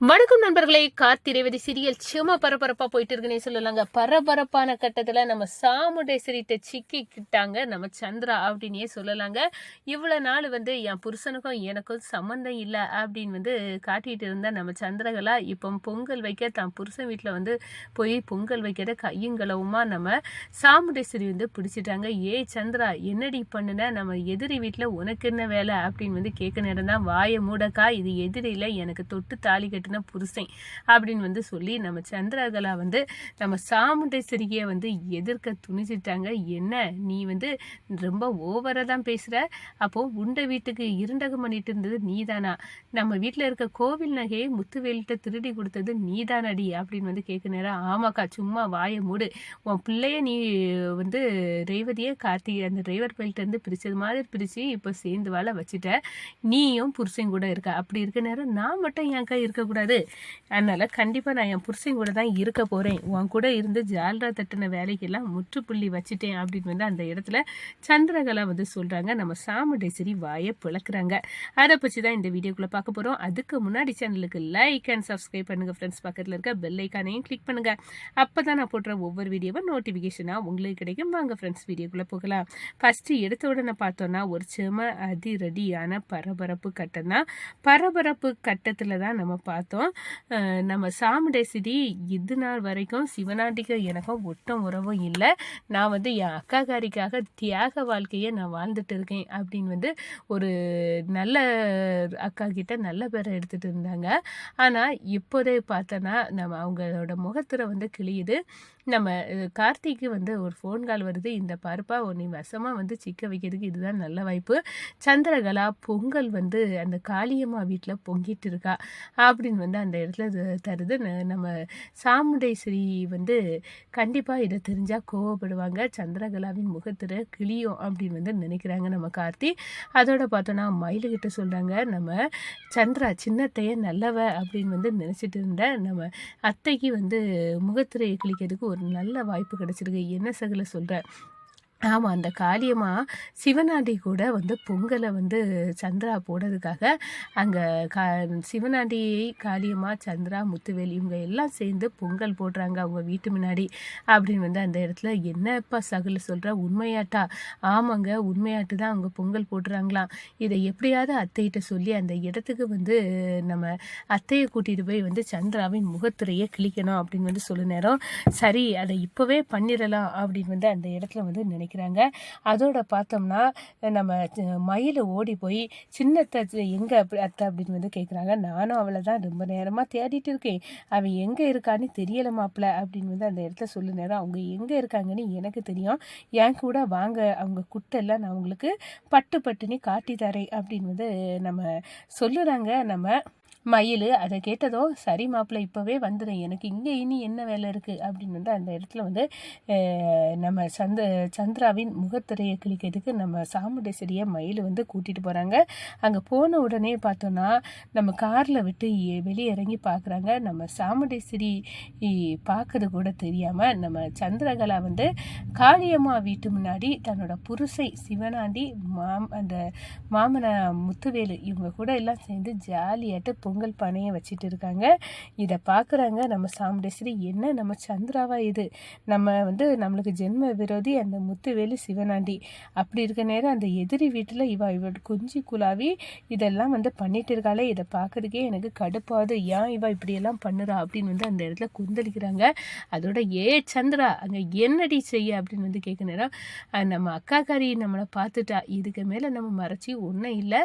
வணக்கம் நண்பர்களே. கார்த்திரேவதி சீரியல் சும்மா பரபரப்பா போயிட்டு இருக்குன்னே சொல்லலாங்க. பரபரப்பான கட்டத்துல நம்ம சாமுண்டேஸ்வரிட்ட சிக்கிக்கிட்டாங்க நம்ம சந்திரா அப்படின்னே சொல்லலாங்க. இவ்வளவு நாள் வந்து என் புருஷனுக்கும் எனக்கும் சம்மந்தம் இல்லை அப்படின்னு வந்து காட்டிட்டு இருந்த நம்ம சந்திரகலா இப்போ பொங்கல் வைக்க தான் புருஷன் வீட்டில் வந்து போய் பொங்கல் வைக்கிற கையுங்களவுமா நம்ம சாமுண்டேஸ்வரி வந்து பிடிச்சிட்டாங்க. ஏ சந்திரா என்னடி பண்ணுன? நம்ம எதிரி வீட்டில் உனக்கு என்ன வேலை? அப்படின்னு வந்து கேட்க நேரம் தான். வாயை மூடக்கா இது எதிரியில் எனக்கு தொட்டு தாலி கட்டின புருஷன் அப்படின்னு வந்து சொல்லி நம்ம சந்திரகலா வந்து நம்ம சாமுண்டேஸ்வரியை வந்து எதிர்க்க துணிச்சிட்டாங்க என்ன? நீ வந்து ரொம்ப ஓவராக தான் பேசுகிற அப்போ உண்ட வீட்டுக்கு இருண்டகம் பண்ணிட்டு இருந்தது நீதானா? நம்ம வீட்டில் இருக்க கோவில் நகையை முத்துவேலிட்ட திருடி கொடுத்தது நீதானடி அப்படின்னு வந்து கேட்க நேரம் ஆமாக்கா சும்மா வாயை மூடு. உன் பிள்ளைய நீ வந்து ரேவதியை கார்த்திகை அந்த டிரைவர் பயில்கிட்ட இருந்து மாதிரி பிரித்து இப்போ சேர்ந்து வாழ வச்சுட்ட. நீயும் புருஷன் கூட இருக்க. அப்படி இருக்க நேரம் நான் மட்டும் என் அக்கா கூடாது. அதனால் கண்டிப்பாக நான் என் புருஷன் கூட தான் இருக்க போகிறேன் உன் கூட இருந்து ஜால்ரா தட்டின வேலைக்கெல்லாம் முற்றுப்புள்ளி வச்சுட்டேன் அப்படின்னு வந்து அந்த இடத்துல சந்திரகலா வந்து சொல்கிறாங்க நம்ம சாமுண்டேஸ்வரி வாயை பிளக்குறாங்க. அதை பற்றி தான் இந்த வீடியோக்குள்ளே பார்க்க போகிறோம் அதுக்கு முன்னாடி சேனலுக்கு லைக் அண்ட் சப்ஸ்கிரைப் பண்ணுங்கள் ஃப்ரெண்ட்ஸ் பக்கத்தில் இருக்க பெல் ஐக்கானையும் கிளிக் பண்ணுங்கள் அப்போ தான் நான் போடுற ஒவ்வொரு வீடியோவும் நோட்டிஃபிகேஷனாக உங்களுக்கு கிடைக்கும். வாங்க ஃப்ரெண்ட்ஸ் வீடியோக்குள்ளே போகலாம். ஃபஸ்ட்டு எடுத்த உடனே பார்த்தோன்னா ஒரு செம அதிரடியான பரபரப்பு கட்டம் தான். பரபரப்பு கட்டத்தில் தான் நம்ம பார்த்தோம். பார்த்தோம். நம்ம சாமுண்டேஸ்வரி இது நாள் வரைக்கும் சிவனாண்டிக்கும் எனக்கும் ஒட்டும் உறவும் இல்லை. நான் வந்து என் அக்காக்காரிக்காக தியாக வாழ்க்கையை நான் வாழ்ந்துட்டு இருக்கேன் அப்படின்னு வந்து ஒரு நல்ல அக்கா கிட்ட நல்ல பேரை எடுத்துகிட்டு இருந்தாங்க. ஆனால் இப்போதே பார்த்தோன்னா நம்ம அவங்களோட முகத்துல வந்து கிழியுது. நம்ம கார்த்திக்கு வந்து ஒரு ஃபோன் கால் வருது. இந்த பருப்பா நீ வசமாக வந்து சிக்க வைக்கிறதுக்கு இதுதான் நல்ல வாய்ப்பு. சந்திரகலா பொங்கல் வந்து அந்த காளியம்மா வீட்டில் பொங்கிட்டு இருக்கா. அப்படின்னு வந்து அந்த இடத்துல தருது. நம்ம சாமுண்டேஸ்வரி வந்து கண்டிப்பாக இதை தெரிஞ்சால் கோவப்படுவாங்க. சந்திரகலாவின் முகத்தில் கிளியும் அப்படின்னு வந்து நினைக்கிறாங்க நம்ம கார்த்தி. அதோட பார்த்தோன்னா மயிலுகிட்ட சொல்கிறாங்க நம்ம சந்திரா சின்னத்தைய நல்லவ அப்படின்னு வந்து நினச்சிட்டு இருந்த நம்ம அத்தைக்கு வந்து முகத்திரையை கிழிக்கிறதுக்கு ஒரு நல்ல வாய்ப்பு கிடச்சிருக்கு. என்ன சகல சொல்கிறேன் ஆமாம் அந்த காளியம்மா சிவனாண்டி கூட வந்து பொங்கலை வந்து சந்திரா போடுறதுக்காக அங்கே கா சிவனாண்டி காளியம்மா சந்திரா முத்துவேல் இவங்க எல்லாம் சேர்ந்து பொங்கல் போடுறாங்க அவங்க வீட்டு முன்னாடி. அப்படின்னு வந்து அந்த இடத்துல என்னப்பா சகல சொல்கிற உண்மையாட்டா? ஆமாங்க உண்மையாட்டு தான் அவங்க பொங்கல் போடுறாங்களாம். இதை எப்படியாவது அத்தைகிட்ட சொல்லி அந்த இடத்துக்கு வந்து நம்ம அத்தையை கூட்டிகிட்டு போய் வந்து சந்திராவின் முகத்துறையை கிழிக்கணும் அப்படின்னு வந்து சொல்ல நேரம் சரி அதை இப்போவே பண்ணிடலாம் அப்படின்னு வந்து அந்த இடத்துல வந்து நினைக்கிறாங்க. அதோட பார்த்தோம்னா நம்ம மயில் ஓடி போய் சின்னத்தை எங்கே அப்படி அத்தை? அப்படின்னு வந்து கேட்குறாங்க நானும் அவளை தான் ரொம்ப நேரமாக தேடிட்டு இருக்கேன். அவன் எங்கே இருக்கான்னு தெரியலை மாப்பிள்ள அப்படின்னு வந்து அந்த இடத்த சொல்லு நேரம் அவங்க எங்கே இருக்காங்கன்னு எனக்கு தெரியும். என் கூட வாங்க அவங்க குட்டெல்லாம் நான் உங்களுக்கு பட்டு பட்டுன்னு காட்டி தரேன். அப்படின்னு வந்து நம்ம சொல்லுறாங்க. நம்ம மயில் அதை கேட்டதும் சரி மாப்பிள்ளை இப்போவே வந்துடு எனக்கு இங்கே இனி என்ன வேலை இருக்குது அப்படின்னு வந்து அந்த இடத்துல வந்து நம்ம சந்த சந்திராவின் முகத்திரையை கிழிக்கிறதுக்கு நம்ம சாமுண்டேஸ்வரியை மயில் வந்து கூட்டிகிட்டு போகிறாங்க அங்கே போன உடனே பார்த்தோன்னா நம்ம காரில் விட்டு வெளியே இறங்கி பார்க்குறாங்க நம்ம சாமுண்டேஸ்வரி பார்க்கறது கூட தெரியாமல் நம்ம சந்திரகலா வந்து காளியம்மா வீட்டு முன்னாடி தன்னோட புருஷை சிவனாண்டி மாம் அந்த மாமன முத்துவேலு இவங்க கூட எல்லாம் சேர்ந்து ஜாலியாட்டு பொங்கல் பானையை வச்சுட்டு இருக்காங்க. இதை பார்க்குறாங்க நம்ம சாமுண்டேஸ்வரி என்ன நம்ம சந்திராவா இது? நம்ம வந்து நம்மளுக்கு ஜென்ம விரோதி அந்த முத்துவேலு சிவனாண்டி. அப்படி இருக்க நேரம் அந்த எதிரி வீட்டில் இவ இவ குஞ்சு குழாவி இதெல்லாம் வந்து பண்ணிட்டு இருக்காளே. இதை பார்க்குறதுக்கே எனக்கு கடுப்பாது ஏன் இவ இப்படியெல்லாம் பண்ணுறா அப்படின்னு வந்து அந்த இடத்துல குந்தளிக்கிறாங்க. அதோட ஏ சந்திரா அங்கே என்னடி செய்ய? அப்படின்னு வந்து கேட்க நேரம் நம்ம அக்காக்காரி நம்மளை பார்த்துட்டா. இதுக்கு மேலே நம்ம மறைச்சி ஒன்றும் இல்லை.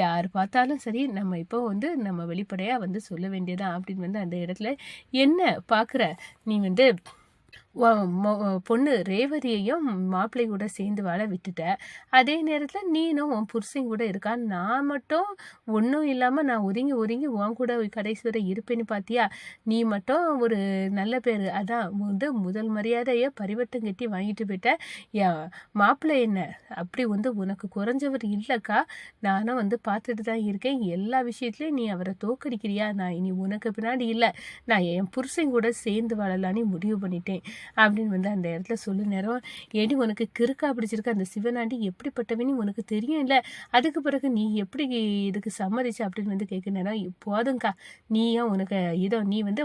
யார் பார்த்தாலும் சரி நம்ம இப்போ வந்து நம்ம வெளிப்படையாக வந்து சொல்ல வேண்டியதான் அப்படின்னு வந்து அந்த இடத்துல என்ன பார்க்குற நீ வந்து பொண்ணு ரேவதியையும் மாப்பிள்ளை கூட சேர்ந்து வாழ விட்டுட்ட. அதே நேரத்தில் நீனும் உன் புருஷன் கூட இருக்கா? நான் மட்டும் ஒன்றும் இல்லாமல் நான் ஒதுங்கி ஒதுங்கி உன் கூட கடைசி வரை இருப்பேன்னு பார்த்தியா நீ மட்டும் ஒரு நல்ல பேர். அதான் வந்து முதல் மரியாதையை பரிவட்டம் கட்டி வாங்கிட்டு போயிட்ட. என் மாப்பிள்ளை என்ன? அப்படி வந்து உனக்கு குறைஞ்சவர் இல்லைக்கா? நானும் வந்து பார்த்துட்டு தான் இருக்கேன். எல்லா விஷயத்துலையும் நீ அவரை தோக்கடிக்கிறியா நான் இனி உனக்கு பின்னாடி இல்லை. நான் என் புருஷன் கூட சேர்ந்து வாழலான்னு முடிவு பண்ணிட்டேன். அப்படின்னு வந்து அந்த இடத்துல சொல்லு நேரம் ஏடி உனக்கு கிறுக்கா பிடிச்சிருக்கு? அந்த சிவனாண்டி எப்படிப்பட்டவனு உனக்கு தெரியும் இல்லை? அதுக்கு பிறகு நீ எப்படி இதுக்கு சம்மதிச்சு? அப்படின்னு வந்து கேட்க நேரம் போதும்க்கா. நீயும் உனக்கு இதோ நீ வந்து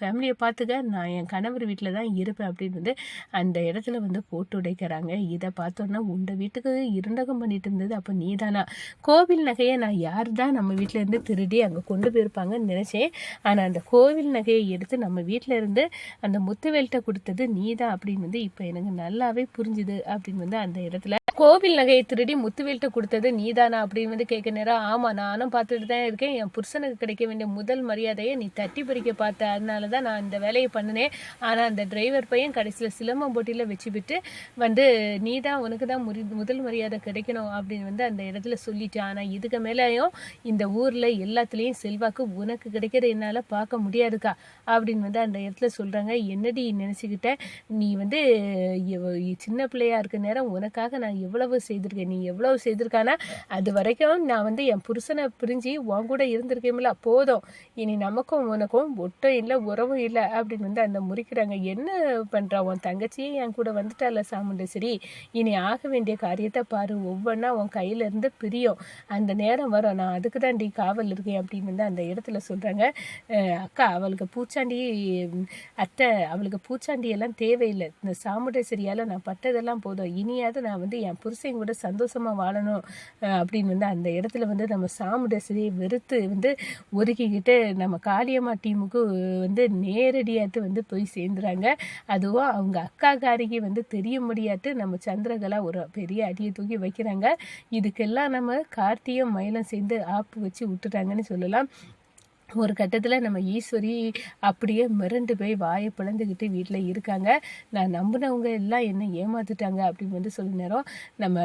ஃபேமிலியை பார்த்துக்க நான் என் கணவர் வீட்டில் தான் இருப்பேன். அப்படின்னு வந்து அந்த இடத்துல வந்து போட்டு உடைக்கிறாங்க. இதை பார்த்தோன்னா உண்ட வீட்டுக்கு இருண்டகம் பண்ணிட்டு இருந்தது அப்போ நீ தானா? கோவில் நகையை நான் யார் தான் நம்ம வீட்டில் இருந்து திருடி அங்கே கொண்டு போயிருப்பாங்கன்னு நினச்சேன். ஆனால் அந்த கோவில் நகையை எடுத்து நம்ம வீட்டில் இருந்து அந்த முத்துவேல்கிட்ட கொடுத்தது நீதான் அப்படின்னு வந்து இப்போ எனக்கு நல்லாவே புரிஞ்சுது அப்படின்னு வந்து அந்த இடத்துல கோவில் நகையை திருடி முத்துவேல்கிட்ட கொடுத்தது நீதானா அப்படின்னு வந்து கேட்க நேரம் ஆமாம் நானும் பார்த்துட்டு தான் இருக்கேன். என் புருஷனுக்கு கிடைக்க வேண்டிய முதல் மரியாதையை நீ தட்டி பறிக்க பார்த்த. அதனால தான் நான் இந்த வேலையை பண்ணினேன். ஆனால் அந்த டிரைவர் பையன் கடைசியில் சிலம்பம் போட்டியில் வச்சு விட்டு வந்து நீ தான் உனக்கு தான் முறி முதல் மரியாதை கிடைக்கணும் அப்படின்னு வந்து அந்த இடத்துல சொல்லிட்டேன். ஆனால் இதுக்கு மேலேயும் இந்த ஊரில் எல்லாத்துலேயும் செல்வாக்கு உனக்கு கிடைக்கிறது என்னால் பார்க்க முடியாதுக்கா அப்படின்னு வந்து அந்த இடத்துல சொல்கிறாங்க என்னடி நினச்சிக்கிட்ட நீ வந்து சின்ன பிள்ளையா இருக்க நேரம் உனக்காக நான் எவ்வளவு செய்திருக்கேன் நீ எவ்வளவு செய்திருக்கானா அது வரைக்கும் நான் வந்து என் புருஷனை பிரிஞ்சு உன் கூட இருந்திருக்கேமில்ல போதும். இனி நமக்கும் உனக்கும் ஒட்டும் இல்லை உறவும் இல்லை அப்படின்னு வந்து அந்த முறிக்கிறாங்க. என்ன பண்ணுறா உன் தங்கச்சியே என் கூட வந்துட்டால சாமுண்டேஸ்வரி இனி ஆக வேண்டிய காரியத்தை பாரு ஒவ்வொன்றா உன் கையிலேருந்து பிரியும். அந்த நேரம் வரும் நான் அதுக்கு தான் டி காவல் இருக்கேன் அப்படின்னு வந்து அந்த இடத்துல சொல்கிறாங்க அக்கா அவளுக்கு பூச்சாண்டி அத்தை அவளுக்கு பூச்சா எல்லாம் தேவையில்லை. இந்த சாமுண்டேஸ்வரியால் நான் பட்டதெல்லாம் போதும். இனியாவது நான் வந்து என் புருஷன் கூட சந்தோஷமாக வாழணும் அப்படின்னு வந்து அந்த இடத்துல வந்து நம்ம சாமுண்டேஸ்வரியை வெறுத்து வந்து ஒதுக்கிக்கிட்டு நம்ம காளியம்மா டீமுக்கு வந்து நேரடியாக வந்து போய் சேர்ந்துறாங்க. அதுவும் அவங்க அக்காக்காரிக்கு வந்து தெரிய முடியாது நம்ம சந்திரகலா ஒரு பெரிய அடியை தூக்கி வைக்கிறாங்க. இதுக்கெல்லாம் நம்ம கார்த்தியும் மயிலும் சேர்ந்து ஆப்பு வச்சு விட்டுட்டாங்கன்னு சொல்லலாம். ஒரு கட்டத்தில் நம்ம ஈஸ்வரி அப்படியே மிரண்டு போய் வாயை பிளந்துக்கிட்டு வீட்டில் இருக்காங்க. நான் நம்பினவங்க எல்லாம் என்ன ஏமாத்துட்டாங்க அப்படின்னு வந்து சொல்லி நேரம் நம்ம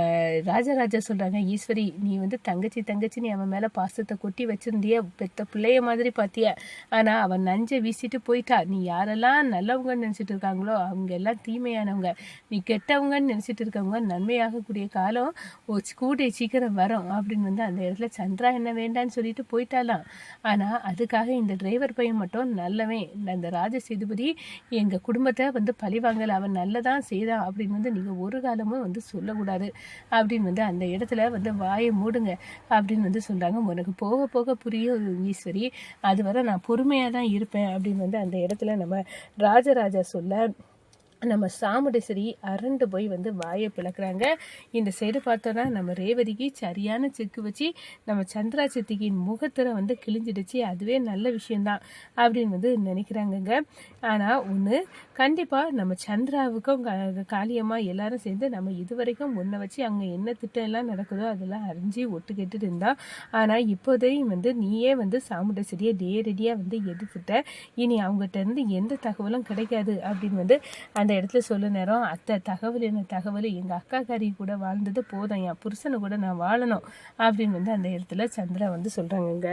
ராஜராஜா சொல்கிறாங்க ஈஸ்வரி நீ வந்து தங்கச்சி தங்கச்சி நீ அவன் மேலே பாசத்தை கொட்டி வச்சுருந்தியே பெத்த பிள்ளைய மாதிரி பார்த்திய ஆனால் அவன் நஞ்சை வீசிட்டு போயிட்டா. நீ யாரெல்லாம் நல்லவங்கன்னு நினச்சிட்டு இருக்காங்களோ அவங்க எல்லாம் தீமையானவங்க. நீ கெட்டவங்கன்னு நினச்சிட்டு இருக்கவங்க நன்மையாகக்கூடிய காலம் ஓ கூடிய சீக்கிரம் வரும். அப்படின்னு வந்து அந்த இடத்துல சந்திரா என்ன வேண்டான்னு சொல்லிட்டு போயிட்டாலாம் ஆனால் அதுக்காக இந்த டிரைவர் பையன் மட்டும் நல்லவன். அந்த ராஜ சேதுபதி எங்கள் குடும்பத்தை வந்து பழிவாங்கல அவன் நல்லதான் செய்தான் அப்படின்னு வந்து நீங்கள் ஒரு காலமும் வந்து சொல்லக்கூடாது. அப்படின்னு வந்து அந்த இடத்துல வந்து வாயை மூடுங்க அப்படின்னு வந்து சொல்கிறாங்க உனக்கு போக போக புரியும் ஈஸ்வரி. அதுவரை நான் பொறுமையாக தான் இருப்பேன் அப்படின்னு வந்து அந்த இடத்துல நம்ம ராஜராஜா சொல்ல நம்ம சாமுண்டேஸ்வரி அரண்டு போய் வந்து வாயை பிளக்குறாங்க. இந்த சைடு பார்த்தோன்னா நம்ம ரேவதிக்கு சரியான செக்கு வச்சு நம்ம சந்திரா சித்திக்கின் முகத்தில் வந்து கிழிஞ்சிடுச்சு. அதுவே நல்ல விஷயந்தான் அப்படின்னு வந்து நினைக்கிறாங்கங்க. ஆனால் ஒன்று கண்டிப்பாக நம்ம சந்திராவுக்கும் க- காளியம்மா எல்லாரும் சேர்ந்து நம்ம இது வரைக்கும் ஒன்றை வச்சு அங்கே என்ன திட்டம் எல்லாம் நடக்குதோ அதெல்லாம் அறிஞ்சு ஒட்டு கேட்டுட்டு இருந்தா. ஆனால் இப்போதையும் வந்து நீயே வந்து சாமுண்டேஸ்வரியை நேரடியாக வந்து எதிர்த்துட்ட. இனி அவங்ககிட்ட இருந்து எந்த தகவலும் கிடைக்காது அப்படின்னு வந்து அந்த இடத்துல சொல்ல நேரம் அத்தை தகவல் என்ன தகவல்? எங்கள் அக்காக்காரி கூட வாழ்ந்தது போதும் என் புருஷனை கூட நான் வாழணும் அப்படின்னு வந்து அந்த இடத்துல சந்திரா வந்து சொல்கிறாங்கங்க